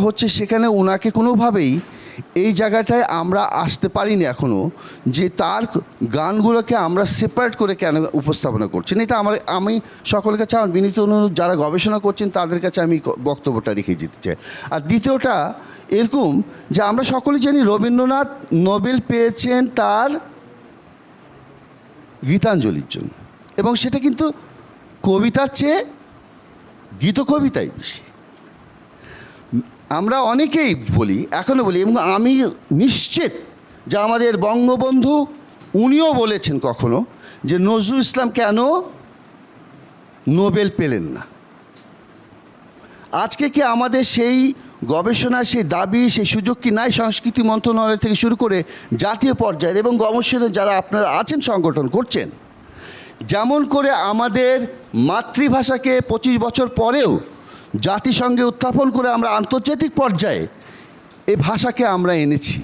হচ্ছে সেখানে ওনাকে কোনোভাবেই এই জায়গাটায় আমরা আসতে পারিনি এখনও যে তার গানগুলোকে আমরা সেপারেট করে কেন উপস্থাপনা করছেন। এটা আমার, আমি সকলের কাছে আমার বিনীত অনুরোধ, যারা গবেষণা করছেন তাদের কাছে আমি বক্তব্যটা রেখে যেতে চাই। আর দ্বিতীয়টা এরকম যে আমরা সকলে জানি রবীন্দ্রনাথ নোবেল পেয়েছেন তার গীতাঞ্জলির জন্য। এবং সেটা কিন্তু কবিতার চেয়ে গীত কবিতাই বেশি। আমরা অনেকেই বলি এখনও বলি, এবং আমি নিশ্চিত যে আমাদের বঙ্গবন্ধু উনিও বলেছেন কখনো যে নজরুল ইসলাম কেন নোবেল পেলেন না। আজকে কি আমাদের সেই গবেষণা সেই দাবি, সেই সুযোগ কি নাই সংস্কৃতি মন্ত্রণালয় থেকে শুরু করে জাতীয় পর্যায়ে এবং গবেষণা যারা আপনারা আছেন, সংগঠন করছেন, যেমন করে আমাদের মাতৃভাষাকে পঁচিশ বছর পরেও জাতিসংঘে উত্থাপন করে আমরা আন্তর্জাতিক পর্যায়ে এই ভাষাকে আমরা এনেছি।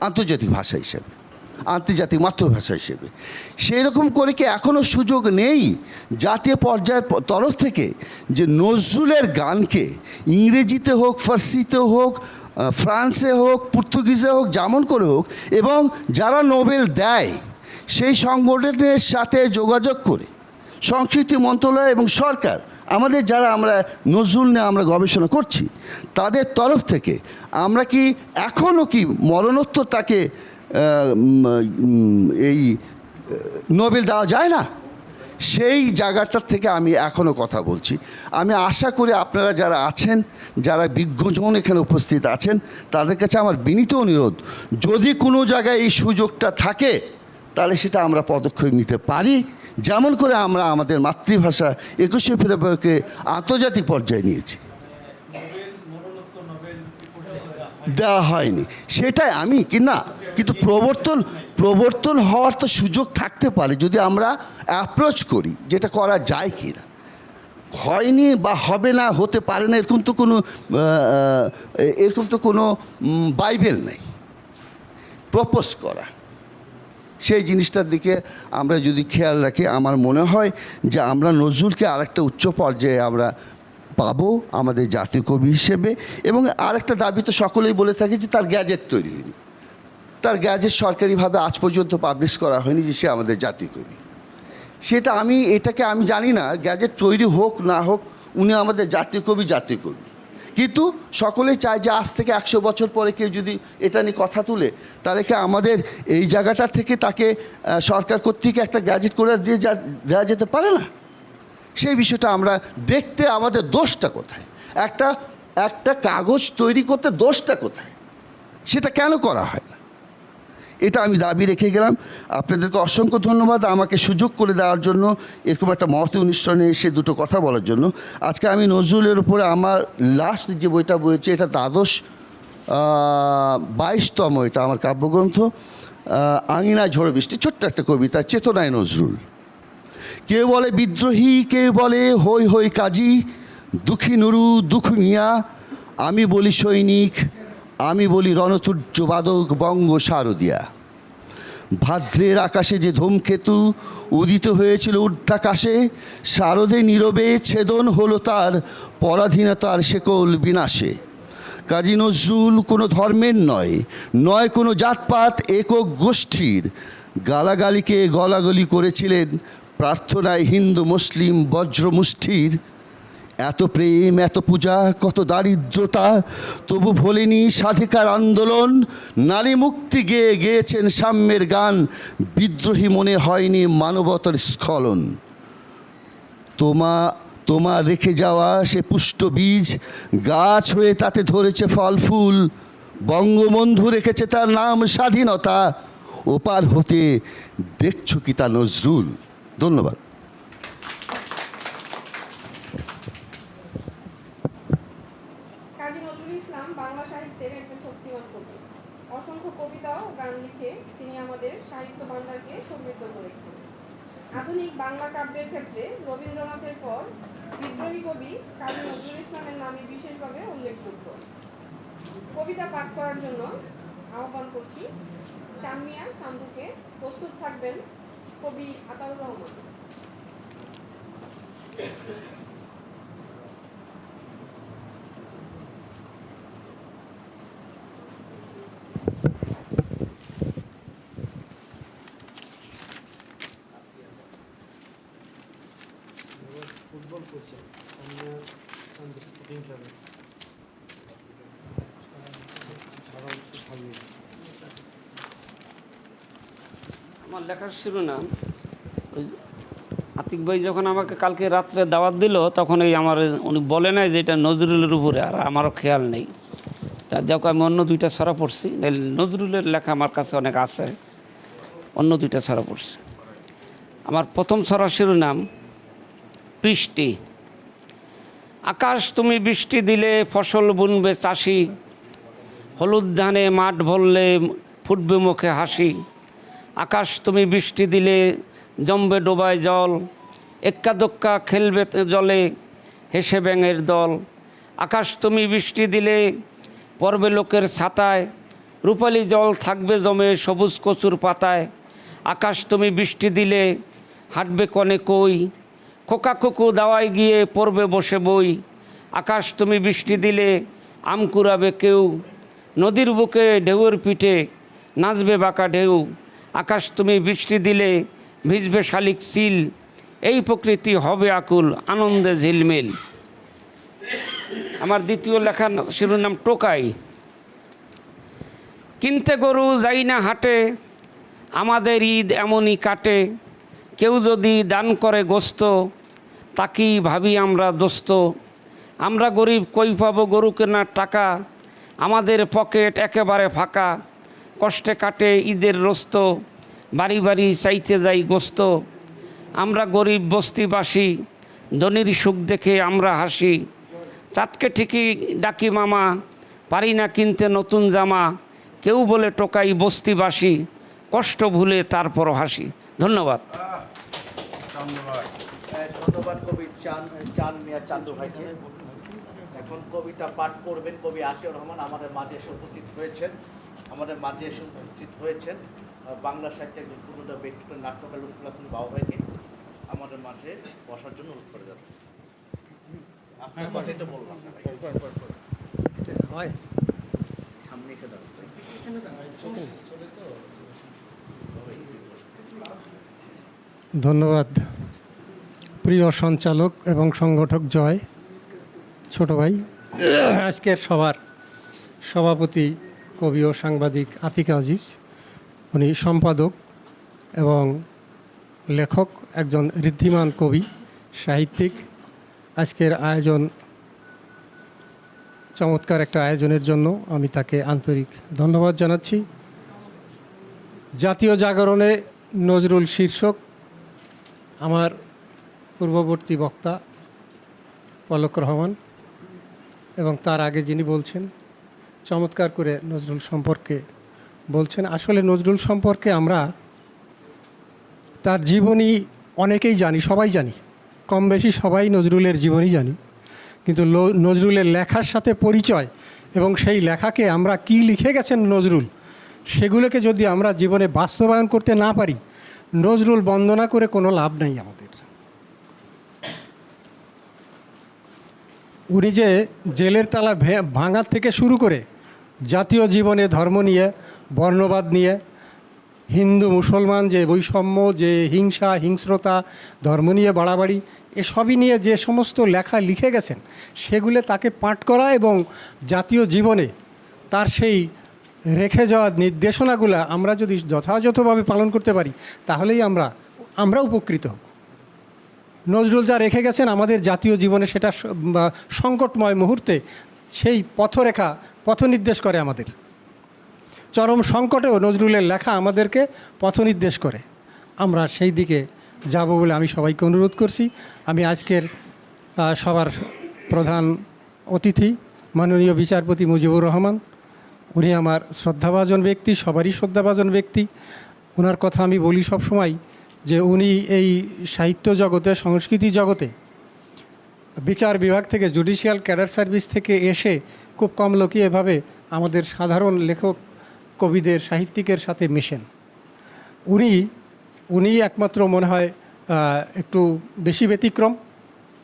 আন্তর্জাতিক ভাষা হিসেবে, আন্তর্জাতিক মাতৃভাষা হিসেবে। সেই রকম করে কি এখনও সুযোগ নেই জাতীয় পর্যায়ের তরফ থেকে যে নজরুলের গানকে ইংরেজিতে হোক, ফার্সিতে হোক ফ্রান্সে হোক, পর্তুগিজে হোক, যেমন করে হোক, এবং যারা নোবেল দেয় সেই সংগঠনের সাথে যোগাযোগ করে সংস্কৃতি মন্ত্রণালয় এবং সরকার আমাদের যারা আমরা নজরুল নিয়ে আমরা গবেষণা করছি, তাদের তরফ থেকে আমরা কি এখনও কি মরণোত্তর তাকে এই নোবেল দেওয়া যায় না? সেই জায়গাটার থেকে আমি এখনও কথা বলছি। আমি আশা করি আপনারা যারা আছেন, যারা বিজ্ঞজন এখানে উপস্থিত আছেন, তাদের কাছে আমার বিনীত অনুরোধ, যদি কোনো জায়গায় এই সুযোগটা থাকে তাহলে সেটা আমরা পদক্ষেপ নিতে পারি। যেমন করে আমরা আমাদের মাতৃভাষা একুশে ফেব্রুয়ারিকে আন্তর্জাতিক পর্যায়ে নিয়েছি। দেওয়া হয়নি। সেটাই আমি কি না, কিন্তু প্রবর্তন প্রবর্তন হওয়ার তো সুযোগ থাকতে পারে যদি আমরা অ্যাপ্রোচ করি, যেটা করা যায় কি না। হয়নি বা হবে না, হতে পারে না, এরকম তো কোনো এরকম তো কোনো বাইবেল নেই। প্রপোজ করা। সেই জিনিসটার দিকে আমরা যদি খেয়াল রাখি, আমার মনে হয় যে আমরা নজরুলকে আরেকটা উচ্চ পর্যায়ে আমরা পাবো আমাদের জাতীয় কবি হিসেবে এবং আরেকটা দাবি তো সকলেই বলে থাকে যে তার গ্যাজেট তৈরি হয়নি। তার গ্যাজেট সরকারিভাবে আজ পর্যন্ত পাবলিশ করা হয়নি যে সে আমাদের জাতীয় কবি। সেটা আমি, এটাকে আমি জানি না, গ্যাজেট তৈরি হোক না হোক, উনি আমাদের জাতীয় কবি জাতীয় কবি। কিন্তু সকলে চায় যে আজ থেকে একশো বছর পরে কেউ যদি এটা নিয়ে কথা তুলে, তাহলে কি আমাদের এই জায়গাটা থেকে তাকে সরকার কর্তৃক একটা গ্যাজেট করে দিয়ে যা দেওয়া যেতে পারে না? সেই বিষয়টা আমরা দেখতে আমাদের দোষটা কোথায়? একটা একটা কাগজ তৈরি করতে দোষটা কোথায়? সেটা কেন করা হয় না? এটা আমি দাবি রেখে গেলাম। আপনাদেরকে অসংখ্য ধন্যবাদ আমাকে সুযোগ করে দেওয়ার জন্য এরকম একটা মহৎ অনুষ্ঠানে এসে দুটো কথা বলার জন্য। আজকে আমি নজরুলের উপরে আমার লাস্ট যে বইটা বইয়েছি, এটা দ্বাদশ বাইশতম এটা আমার কাব্যগ্রন্থ আঙিনা ঝড় বৃষ্টি, ছোট্ট একটা কবিতা, চেতনায় নজরুল। কেউ বলে বিদ্রোহী কেউ বলে হই হই কাজী, দুঃখী নুরু, দুঃখ মিয়া, আমি বলি সৈনিক আমি বলি রণতুর্যবাদক বঙ্গ শারদিয়া। ভাদ্রের আকাশে যে ধূমকেতু উদিত হয়েছিল ঊর্ধ্বাকাশে শারদে নীরবে ছেদন হলো তার পরাধীনতার শেকল বিনাশে। কাজী নজরুল কোনো ধর্মের নয় নয় কোনো জাতপাত, একক গোষ্ঠীর। গালাগালিকে গলাগলি করেছিলেন প্রার্থনায় হিন্দু, মুসলিম বজ্রমুষ্ঠির এত প্রেম, এত পূজা, কত দারিদ্রতা, তবু ভোলেনি স্বাধিকার আন্দোলন। নারী মুক্তি গেয়ে গেয়েছেন সাম্যের গান, বিদ্রোহী মনে হয়নি মানবতার স্খলন। তোমা তোমার রেখে যাওয়া সে পুষ্ট বীজ, গাছ হয়ে তাতে ধরেছে ফল ফুল, বঙ্গবন্ধু রেখেছে তার নাম স্বাধীনতা, ওপার হতে দেখছ কি তা নজরুল? ধন্যবাদ কাজী নজরুল ইসলাম বাংলা সাহিত্যের একজন শক্তিমান কবি অসংখ্য কবিতা ও গান লিখে তিনি আমাদের সাহিত্য ভাণ্ডারকে সমৃদ্ধ করেছেন। আধুনিক বাংলা কাব্যের ক্ষেত্রে রবীন্দ্রনাথের পর বিদ্রোহী কবি কাজী নজরুল ইসলামের নামই বিশেষভাবে উল্লেখযোগ্য। কবিতা পাঠ করার জন্য আহ্বান করছি, চানমিয়া চান্দুকে প্রস্তুত থাকবেন কবি আতাউর রহমান। আমার লেখার শিরোনাম আতিক ভাই যখন আমাকে কালকে রাত্রে দাওয়াত দিল, তখন এই আমার উনি বলে নাই যে এটা নজরুলের উপরে, আর আমারও খেয়াল নেই। যাক, আমি অন্য দুইটা ছড়া পড়ছি। নজরুলের লেখা আমার কাছে অনেক আছে। অন্য দুইটা ছড়া পড়ছি। আমার প্রথম ছড়া শিরোনাম, পৃষ্টি। আকাশ তুমি বৃষ্টি দিলে, ফসল বুনবে চাষি। হলুদ ধানে মাঠ ভরলে ফুটবে মুখে হাসি। আকাশ তুমি বৃষ্টি দিলে, জমবে ডোবায় জল। এক্কা দোক্কা খেলবে জলে, হেসে ব্যাঙের দল। আকাশ তুমি বৃষ্টি দিলে পর্বে লোকের ছাতায়। রূপালি জল থাকবে জমে সবুজ কচুর পাতায়। আকাশ তুমি বৃষ্টি দিলে, হাঁটবে কনে কই। খোকা খোকু দাওয়ায় গিয়ে পড়বে বসে বই। আকাশ তুমি বৃষ্টি দিলে, আম কুড়াবে কেউ। নদীর বুকে ঢেউয়ের পিঠে নাচবে বাঁকা ঢেউ। আকাশ তুমি বৃষ্টি দিলে, ভিজবে শালিক সিল। এই প্রকৃতি হবে আকুল, আনন্দে ঝিলমিল। আমার দ্বিতীয় লেখার শিরোনাম টোকাই। কিনতে গরু যাই না হাটে, আমাদের ঈদ এমনই কাটে। কেউ যদি দান করে গোস্ত, তাকেই ভাবি আমরা দোস্ত। আমরা গরিব, কই পাবো গরু কেনার টাকা? আমাদের পকেট একেবারে ফাঁকা। কষ্টে কাটে ঈদের রোস্ত, বাড়ি বাড়ি চাইতে যাই গোস্ত। আমরা গরিব, বস্তিবাসী, ধনির সুখ দেখে আমরা হাসি। চাঁদকে ঠিকই ডাকি মামা, পারি না কিনতে নতুন জামা। কেউ বলে টোকাই বস্তিবাসী, কষ্ট ভুলে তারপরও হাসি। ধন্যবাদ। ধন্যবাদ। ধন্যবাদ কবি চান চান মিয়া চান্দু ভাইকে। এখন কবিতা পাঠ করবেন কবি আতিউর রহমান আমাদের মাঝে এসে উপস্থিত হয়েছেন। আমাদের মাঝে এসে উপস্থিত হয়েছেন বাংলা সাহিত্যে একজন পুরোনো ব্যক্তিত্ব নাট্যকার লুৎফুল হাসান বাবু ভাইকে আমাদের মাঝে বসার জন্য অনুরোধ করে যাচ্ছে। আপনার কথাই তো বললাম হয়। সামনে এসে দাঁড়ান। ধন্যবাদ। প্রিয় সঞ্চালক এবং সংগঠক জয়, ছোট ভাই। আজকের সবার সভাপতি কবি ও সাংবাদিক আতিক আজিজ। উনি সম্পাদক এবং লেখক, একজন ঋদ্ধিমান কবি, সাহিত্যিক। আজকের আয়োজন চমৎকার একটা আয়োজনের জন্য আমি তাকে আন্তরিক ধন্যবাদ জানাচ্ছি। জাতীয় জাগরণে নজরুল শীর্ষক আমার পূর্ববর্তী বক্তা পলক রহমান এবং তার আগে যিনি বলছেন, চমৎকার করে নজরুল সম্পর্কে বলছেন। আসলে নজরুল সম্পর্কে আমরা তার জীবনী অনেকেই জানি, সবাই জানি। কম বেশি সবাই নজরুলের জীবনী জানি। কিন্তু নজরুলের লেখার সাথে পরিচয় এবং সেই লেখাকে আমরা কি লিখে গেছেন নজরুল, সেগুলোকে যদি আমরা জীবনে বাস্তবায়ন করতে না পারি নজরুল বন্দনা করে কোনো লাভ নেই আমাদের। উনি যে জেলের তালা ভাঙার থেকে শুরু করে জাতীয় জীবনে ধর্ম নিয়ে, বর্ণবাদ নিয়ে, হিন্দু, মুসলমান যে বৈষম্য, যে হিংসা, হিংস্রতা, ধর্ম নিয়ে বাড়াবাড়ি, এসবই নিয়ে যে সমস্ত লেখা লিখে গেছেন, সেগুলো তাকে পাঠ করা এবং জাতীয় জীবনে তার সেই রেখে যাওয়া নির্দেশনাগুলো আমরা যদি যথাযথভাবে পালন করতে পারি, তাহলেই আমরা আমরা উপকৃত হব। নজরুল যা রেখে গেছেন, আমাদের জাতীয় জীবনে সেটা সংকটময় মুহূর্তে সেই পথরেখা পথ নির্দেশ করে আমাদের। চরম সংকটেও নজরুলের লেখা আমাদেরকে পথ নির্দেশ করে। আমরা সেই দিকে যাব বলে আমি সবাইকে অনুরোধ করছি। আমি আজকের সবার প্রধান অতিথি, মাননীয় বিচারপতি মুজিবুর রহমান। উনি আমার শ্রদ্ধাভাজন ব্যক্তি, সবারই শ্রদ্ধাভাজন ব্যক্তি। ওনার কথা আমি বলি সব সময় যে উনি এই সাহিত্য জগতে, সংস্কৃতি জগতে বিচার বিভাগ থেকে, জুডিশিয়াল ক্যাডার সার্ভিস থেকে এসে খুব কম লোকই এভাবে আমাদের সাধারণ লেখক, কবিদের, সাহিত্যিকের সাথে মেশেন। উনি উনি একমাত্র মনে হয় একটু বেশি ব্যতিক্রম।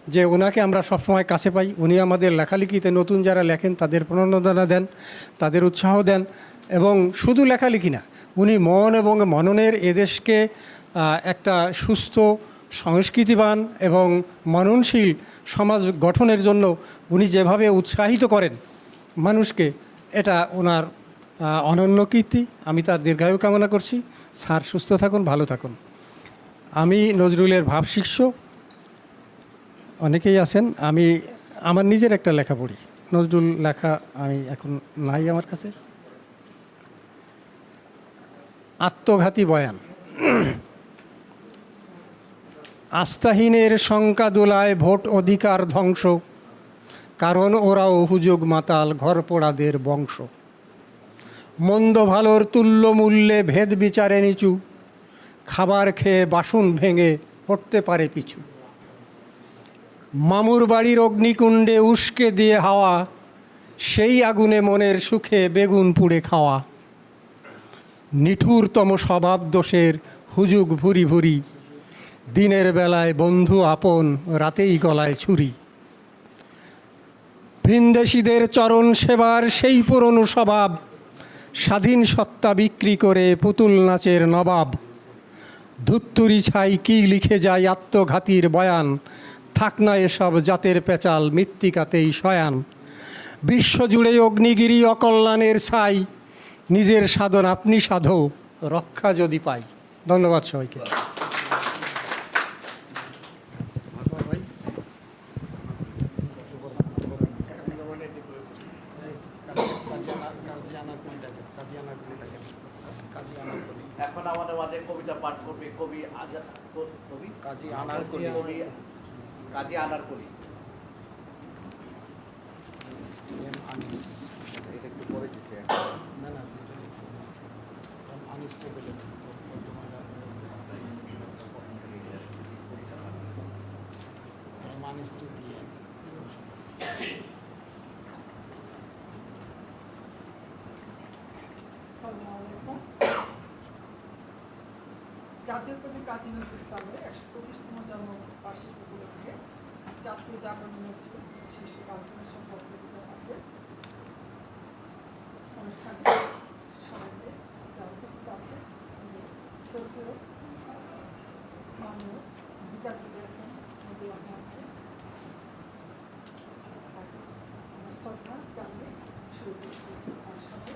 যে ওনাকে আমরা সবসময় কাছে পাই। উনি আমাদের লেখালেখিতে নতুন যারা লেখেন, তাদের প্রণোদনা দেন, তাদের উৎসাহ দেন এবং শুধু লেখালেখি না, উনি মন এবং মননের এদেশকে একটা সুস্থ, সংস্কৃতিবান এবং মননশীল সমাজ গঠনের জন্য উনি যেভাবে উৎসাহিত করেন মানুষকে, এটা ওনার অনন্য কীর্তি। আমি তার দীর্ঘায়ু কামনা করছি। স্যার, সুস্থ থাকুন, ভালো থাকুন। আমি নজরুলের ভাব শিষ্য অনেকেই আছেন, আমি আমার নিজের একটা লেখা পড়ি। নজরুল লেখা আমি এখন নাই আমার কাছে। আত্মঘাতী বয়ান। আস্থাহীনের শঙ্কা দোলায় ভোট অধিকার ধ্বংস, কারণ ওরাও হুজুগ মাতাল ঘর পোড়াদের বংশ। মন্দ ভালোর তুল্য মূল্যে ভেদ বিচারে নিচু, খাবার খেয়ে বাসন ভেঙে পড়তে পারে পিছু। মামুর বাড়ির অগ্নিকুণ্ডে উস্কে দিয়ে হাওয়া, সেই আগুনে মনের সুখে বেগুন পুড়ে খাওয়া। নিঠুরতম স্বভাব দোষের হুজুগ ভুরি ভুরি, দিনের বেলায় বন্ধু আপন রাতেই গলায় ছুরি। ভিনদেশীদের চরণ সেবার সেই পুরনো স্বভাব, স্বাধীন সত্তা বিক্রি করে পুতুল নাচের নবাব। ধুত্তুরি ছাই কি লিখে যায় আত্মঘাতীর বয়ান থাক না এসব জাতের পেচাল মৃত্তিকাতেই শয়ান। বিশ্বজুড়ে অগ্নিগিরি অকল্যাণের ছাই, নিজের সাধন আপনি সাধো, রক্ষা যদি পাই। ধন্যবাদ সবাইকে এখন আমাদের মাঝে কবিতা পাঠ করবে কবি আজা- ক- কবি কাজী আনারকলি কবি কাজী আনারকলি এটা একটু পরে দিতে। আসসালামু আলাইকুম। জাতীয় কবি কাজী নজরুল ইসলামের একশো পঁচিশতম জন্ম বার্ষিকী উপলক্ষে জাতীয় জাগরণ শিশু আলোচনা সম্পর্কে রাখবে অনুষ্ঠানে সবাইকে উপস্থিত আছে। শ্রদ্ধেয় মাননীয় বিচারপতি শুরু তার সাথে